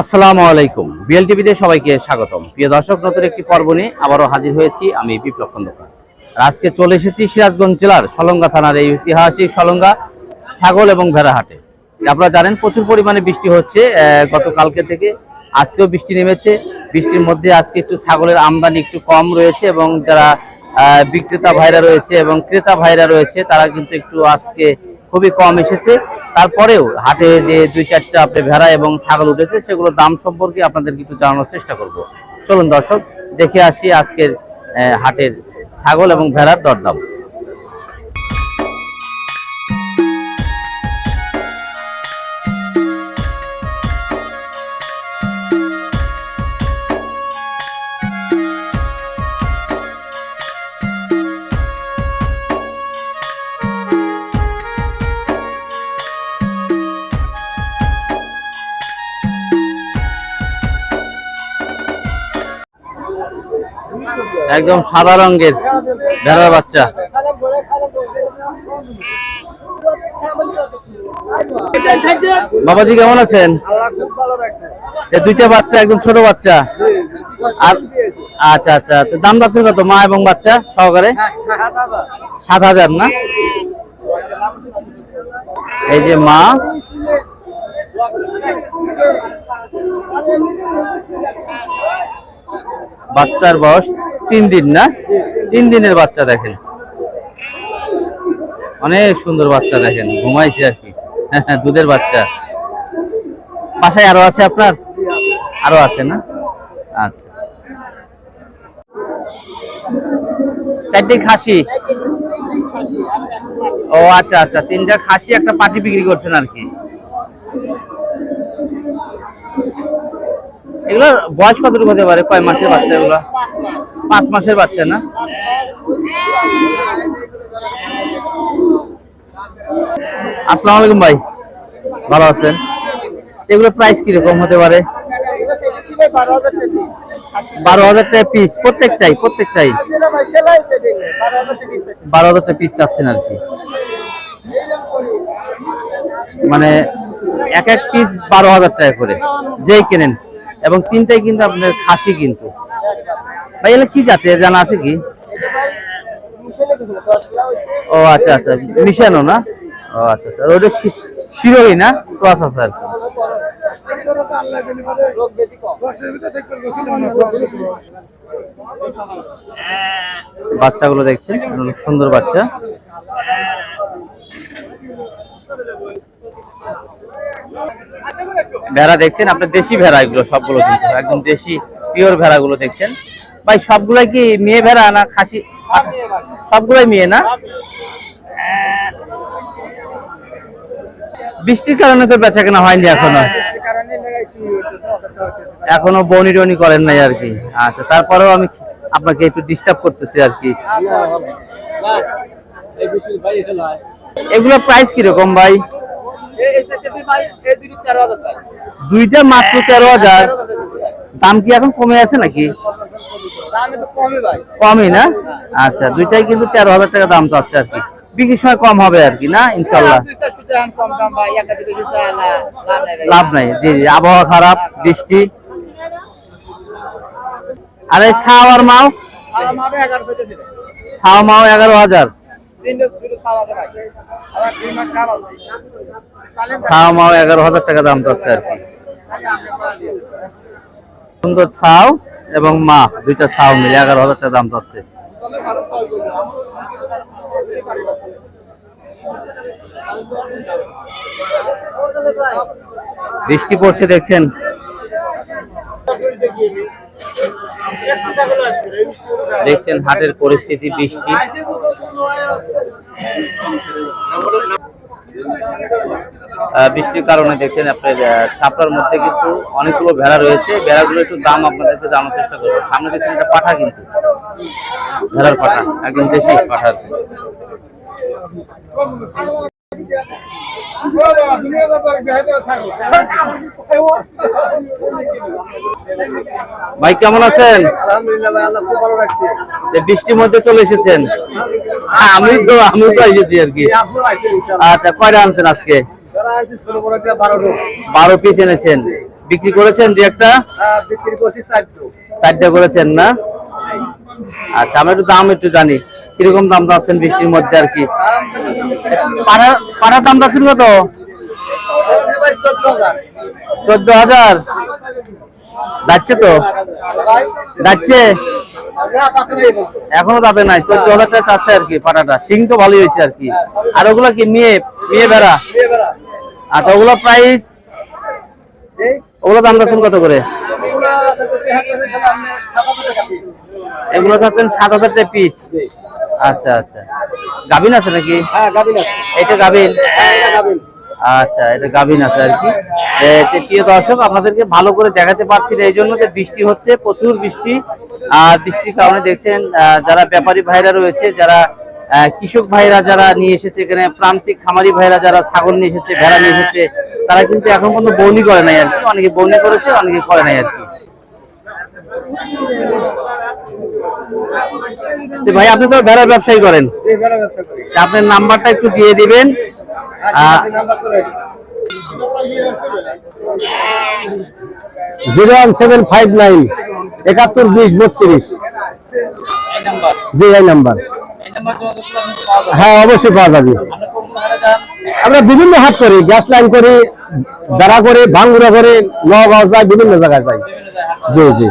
আসসালামু আলাইকুম। বিএল টিভিতে সবাইকে স্বাগতম। প্রিয় দর্শক, নতুন একটি পর্ব নিয়ে আবারও হাজির হয়েছি আমি বিপ্লব খন্দকার আজকে চলে এসেছি সিরাজগঞ্জ জেলার সলঙ্গা থানার এই ঐতিহাসিক সলঙ্গা ছাগল এবং ভেড়া হাটে। আপনারা জানেন, প্রচুর পরিমাণে বৃষ্টি হচ্ছে গতকালকে থেকে। আজকেও বৃষ্টি নেমেছে। বৃষ্টির মধ্যে আজকে একটু ছাগলের আমদানি একটু কম রয়েছে এবং যারা বিক্রেতা ভাইরা রয়েছে এবং ক্রেতা ভাইরা রয়েছে, তারা কিন্তু একটু আজকে খুবই কম এসেছে। তারপরেও হাটে যে দুই চারটা আপনি ভেড়া এবং ছাগল উঠেছে, সেগুলোর দাম সম্পর্কে আপনাদের একটু জানানোর চেষ্টা করব। চলুন দর্শক, দেখে আসি আজকের হাটের ছাগল এবং ভেড়ার দরদাম। একদম সাদা রঙের ভেড়ার বাচ্চা। বাবাজি কেমন আছেন? দুইটা বাচ্চা, একদম ছোট বাচ্চা। আর আচ্ছা আচ্ছা দাম যাচ্ছে কত? মা এবং বাচ্চা সহকারে? সাত হাজার না? এই যে মা। বাচ্চার বয়স তিন দিন না? তিন দিনের বাচ্চা দেখেন। অনেক সুন্দর বাচ্চা দেখেন ঘুমাইছে আর কি। দুধের বাচ্চা। বাসায় আরও আছে আপনার? আরও আছে না? আচ্ছা। চারটে খাসি? ও আচ্ছা আচ্ছা। তিনটা খাসি একটা পাটি বিক্রি করছেন আর কি। এগুলো বয়স কতটুকু হতে পারে? কয় মাসের বাচ্চা এগুলো? পাঁচ মাসের বাচ্চা না? আসসালামু আলাইকুম ভাই। ভালো আছেন? এগুলো প্রাইস কীরকম হতে পারে? বারো হাজার টাকা পিস প্রত্যেকটাই প্রত্যেকটাই। বারো হাজার টাকা পিস চাচ্ছেন আর কি। মানে এক এক পিস বারো হাজার টাকা করে। যেই কেনেন। এবং তিনটাই কিন্তু আপনার খাসি কিন্তু। ভাই, এগুলো কি জাতের? জানা আছে কি? ও আচ্ছা আচ্ছা মিশানো না? ও আচ্ছা আচ্ছা ওটা শিরোই না? ক্রস আছে আর বাচ্চাগুলো দেখছেন সুন্দর বাচ্চা। ভেড়া দেখছেন, আপনার দেশি ভেড়া এগুলো সবগুলো কিন্তু, একদম দেশি পিওর ভেড়াগুলো দেখছেন। ভাই, সবগুলাই কি মেয়ে ভেড়া না খাসি? সবগুলাই মেয়ে না? বৃষ্টির কারণে তো বেচা কেনা হয়নি এখনও। এখনও বনি টনি করেন নাই আর কি। আচ্ছা তারপরেও আমি আপনাকে একটু ডিস্টার্ব করতেছি আর কি। এগুলো প্রাইস কীরকম ভাই? দুইটা মাত্র তেরো হাজার। দাম কি এখন কমে আছে নাকি? কমই না? আচ্ছা দুইটাই কিন্তু তেরো হাজার টাকা দাম তো আছে আর কি। বিক্রির সময় কম হবে আর কি না ইনশাল্লাহ লাভ নাই, জি জি, আবহাওয়া খারাপ, বৃষ্টি। আর এই ছাও আর মাও ছাও মাও এগারো হাজার। ছাও মাও এগারো হাজার টাকা দাম যাচ্ছে আর কি। সুন্দর ছাও এবং মা, দুইটা ছাও মিলে এগারো হাজার টাকা দাম যাচ্ছে বৃষ্টি পড়ছে দেখছেন। দেখছেন হাটের পরিস্থিতি, বৃষ্টি। বৃষ্টির কারণে দেখছেন আপনার ছাপড়ার মধ্যে কিন্তু অনেকগুলো ভেড়া রয়েছে। ভেড়াগুলো একটু দাম আপনাদেরকে জানার চেষ্টা করব। সামনে দেখছেন একটা পাঠা কিন্তু। ভেড়ার পাঠা, একদম দেশি পাঠার ভাই কেমন আছেন? বৃষ্টির মধ্যে চলে এসেছেন? হ্যাঁ, আমি তো আমি তো এসেছি আর কি। আচ্ছা কয়টা আনছেন আজকে? বারো পিস এনেছেন। বিক্রি করেছেন দু একটা? হ্যাঁ চারটু। করেছেন না? আচ্ছা আমরা একটু দাম একটু জানি। কীরকম দাম যাচ্ছেন বৃষ্টির মধ্যে আর কি? পাড়ার দাম যাচ্ছেন কত? চোদ্দ হাজার। যাচ্ছে তো? যাচ্ছে। এখনও তাতে নাই, চোদ্দ হাজার টাকা চাচ্ছে আর কি পাটাটা সিং তো ভালোই হয়েছে আর কি। আর ওগুলো কি মেয়ে মেয়ে বেড়া আচ্ছা ওগুলো প্রাইস ওগুলো দাম যাচ্ছেন কত করে? এগুলো যাচ্ছেন সাত হাজার টাকা পিস আচ্ছা আচ্ছা। গাভিন আছে নাকি? হ্যাঁ গাবিন আছে। এটা গাভিন? হ্যাঁ গাবিন আচ্ছা এটা গাভিন আছে আর কি। প্রিয় দর্শক আপনাদেরকে ভালো করে দেখাতে পারছি না এই জন্য যে বৃষ্টি হচ্ছে প্রচুর বৃষ্টি। আর বৃষ্টির কারণে দেখছেন যারা ব্যাপারী ভাইরা রয়েছে যারা কৃষক ভাইরা যারা নিয়ে এসেছে এখানে প্রান্তিক খামারি ভাইরা যারা ছাগল নিয়ে এসেছে ভেড়া নিয়ে এসেছে তারা কিন্তু এখন পর্যন্ত বৌনি করে নাই আর কি। অনেকে বৌনি করেছে অনেকে করে নাই আর কি তো ভাই আপনি তো ভেড়ার ব্যবসায়ী করেন। আপনার নাম্বারটা একটু দিয়ে দিবেন। তো ready। Zero one seven five nine একাত্তর বিশ বত্রিশ। জি এই নাম্বার। হ্যাঁ অবশ্যই পাওয়া যাবে। আমরা বিভিন্ন হাট করি গ্যাস লাইন করি বেড়া করি ভাঙ্গুরা করি নগাঁও যাই বিভিন্ন জায়গায় যাই। জি জি।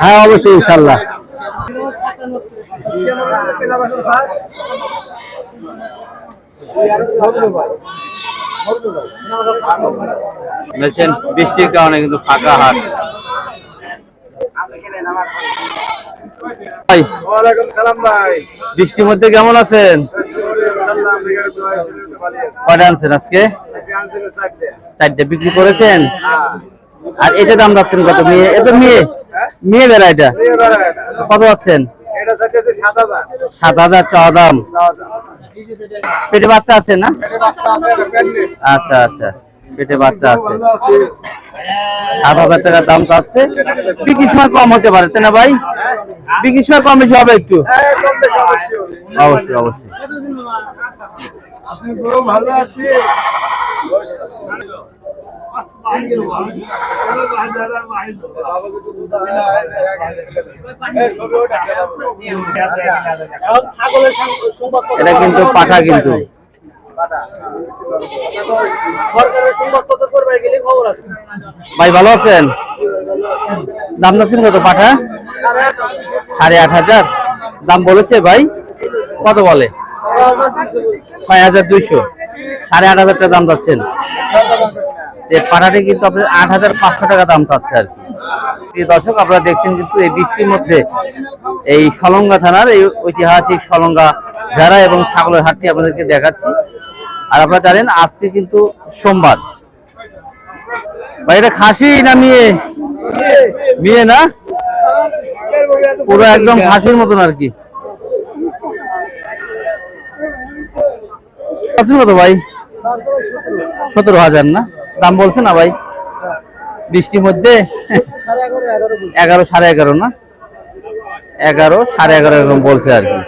হ্যাঁ অবশ্যই ইনশাল্লাহ দেখছেন বৃষ্টির কারণে কিন্তু ফাঁকা হাট। বৃষ্টির মধ্যে কেমন আছেন? কয়টা আনছেন আজকে? চারটে। চারটে বিক্রি করেছেন? হ্যাঁ। আর এটা দাম যাচ্ছেন কত? মেয়ে এটা মেয়ে। মেয়ে বেড়া এটা। কত চাইতেছে সাত হাজার, চাওয়া দাম। পেটে বাচ্চা আছে না? আচ্ছা আচ্ছা। পেটে বাচ্চা আছে। সাত হাজার টাকার দাম চাচ্ছে বিক্রির সময় কম হতে পারে, তাই না ভাই? বিক্রির সময় কম বেশি হবে একটু? অবশ্যই অবশ্যই। ভালো আছে এটা কিন্তু পাঠা কিন্তু। ভাই ভালো আছেন? দাম যাচ্ছেন কত পাঠা? সাড়ে আট হাজার। দাম বলেছে ভাই? কত বলে? ছয় হাজার দুইশো সাড়ে আট হাজার টাকা দাম যাচ্ছেন। যে পাঠাটি কিন্তু আপনার আট হাজার পাঁচশো টাকা দাম পাচ্ছে আর কি। দর্শক, আপনারা দেখছেন কিন্তু এই বৃষ্টির মধ্যে এই সলঙ্গা থানার এই ঐতিহাসিক সলঙ্গা ভেড়া এবং ছাগলের হাটটি আপনাদেরকে দেখাচ্ছি। আর আপনারা জানেন, আজকে কিন্তু সোমবার। ভাই, এটা খাসি না মেয়ে? মেয়ে না? পুরো একদম খাসির মতন আর কি। মতো ভাই? সতেরো হাজার না? দাম বলছে না ভাই? বৃষ্টির মধ্যে? এগারো সাড়ে এগারো না? এগারো সাড়ে এগারো এরকম বলছে আর কি।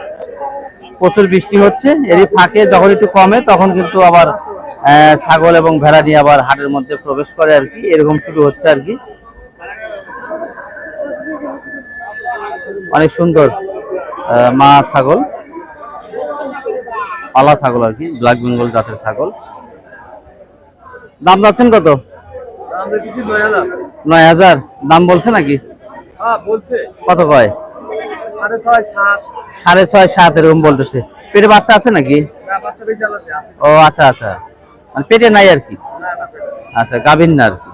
প্রচুর বৃষ্টি হচ্ছে, এরই ফাঁকে যখন একটু কমে তখন কিন্তু আবার ছাগল এবং ভেড়া নিয়ে আবার হাটের মধ্যে প্রবেশ করে আর কি, এরকম শুরু হচ্ছে আর কি। অনেক সুন্দর মা ছাগল, পালা ছাগল আর কি, ব্ল্যাক বেঙ্গল জাতের ছাগল। দাম যাচ্ছেন কত? নয় হাজার। দাম বলছে নাকি? হ্যাঁ কত কয়? সাড়ে ছয় সাত। এরকম বলতেছে। পেটে বাচ্চা আছে নাকি? আছে। ও আচ্ছা আচ্ছা। মানে পেটে নাই আর কি? আচ্ছা গাভিন না আর কি?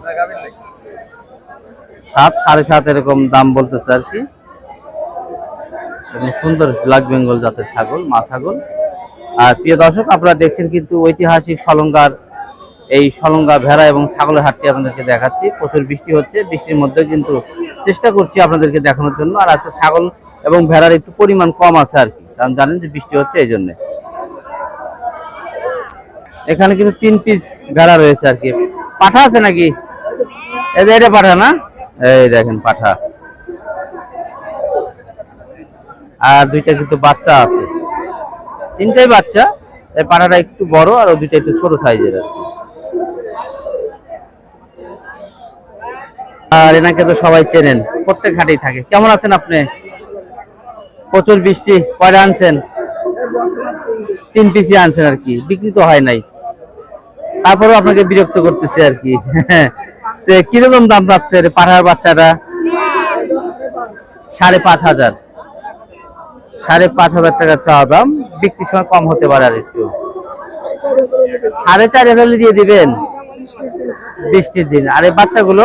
সাত সাড়ে সাত এরকম দাম বলতেছে আর কি। সুন্দর ব্ল্যাক বেঙ্গল জাতের ছাগল মা ছাগল। আর প্রিয় দর্শক আপনারা দেখছেন কিন্তু ঐতিহাসিক সলঙ্গার এই সলঙ্গা, ভেড়া এবং ছাগলের হাটটি আপনাদেরকে দেখাচ্ছি। প্রচুর বৃষ্টি হচ্ছে, বৃষ্টির মধ্যে কিন্তু চেষ্টা করছি আপনাদেরকে দেখানোর জন্য। আর আছে ছাগল এবং ভেড়ার একটু পরিমাণ কম আছে আর কি, কারণ জানেন যে বৃষ্টি হচ্ছে এই জন্য। এখানে কিন্তু তিন পিস ভেড়া রয়েছে আর কি। পাঠা আছে নাকি? এটা পাঠা না? এই দেখেন পাঠা। আর দুইটা কিন্তু বাচ্চা আছে। তিনটাই বাচ্চা, এই পাঠাটা একটু বড় আর দুইটা একটু ছোট সাইজের আর কি। আর এনাকে তো সবাই চেনেন, প্রত্যেক ঘাটেই থাকে। কেমন আছেন আপনি? প্রচুর বৃষ্টি, কয়টা আনছেন? তিন পিসি আনছেন আর কি, বিক্রি তো হয় নাই। তারপরেও আপনাকে বিরক্ত করতেছে আর কি। কীরকম দাম পাচ্ছে পাঠার বাচ্চাটা সাড়ে পাঁচ হাজার। সাড়ে পাঁচ হাজার টাকা চাওয়া দাম, বিক্রির সময় কম হতে পারে আর একটু। সাড়ে চার হাজার দিয়ে দিবেন? বৃষ্টির দিন। আর এই বাচ্চাগুলো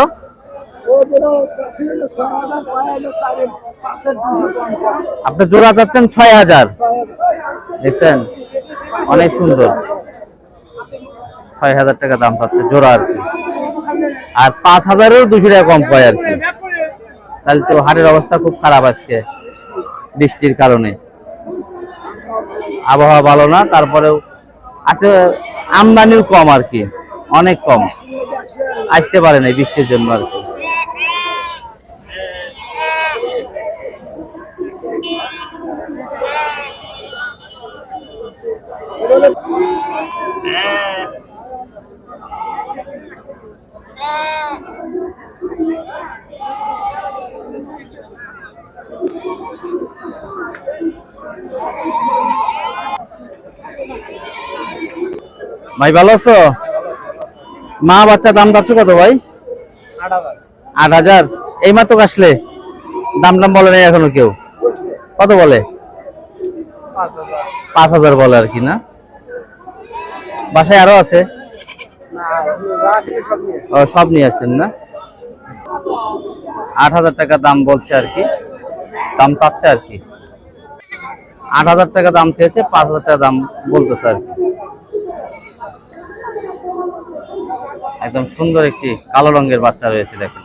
আপনি জোড়া যাচ্ছেন ছয় হাজার। দেখছেন? অনেক সুন্দর। ছয় হাজার টাকা দাম পাচ্ছে জোড়া আর কি। আর পাঁচ হাজারেরও দুশো টাকা কম পায় আর কি। তাহলে তো হাটের অবস্থা খুব খারাপ আজকে বৃষ্টির কারণে। আবহাওয়া ভালো না, তারপরেও আছে আমদানিও কম আর কি, অনেক কম। আসতে পারে না বৃষ্টির জন্য আর কি। ভাই, ভালো আছো? মা বাচ্চা দাম পাচ্ছ কত ভাই? আট হাজার। এই মাত্র আসলে? দাম দাম বলে নাই এখনও কেউ। কত বলে? পাঁচ হাজার বলে আর কি না? বাসায় আরও আছে? সব নিয়ে আসছেন না? আট হাজার টাকা দাম বলছে আর কি। দাম চাচ্ছে আর কি। আট হাজার টাকা দাম চেয়েছে, পাঁচ হাজার টাকা দাম বলতেছে আর কি। একদম সুন্দর একটি কালো রঙের বাচ্চা রয়েছে দেখেন।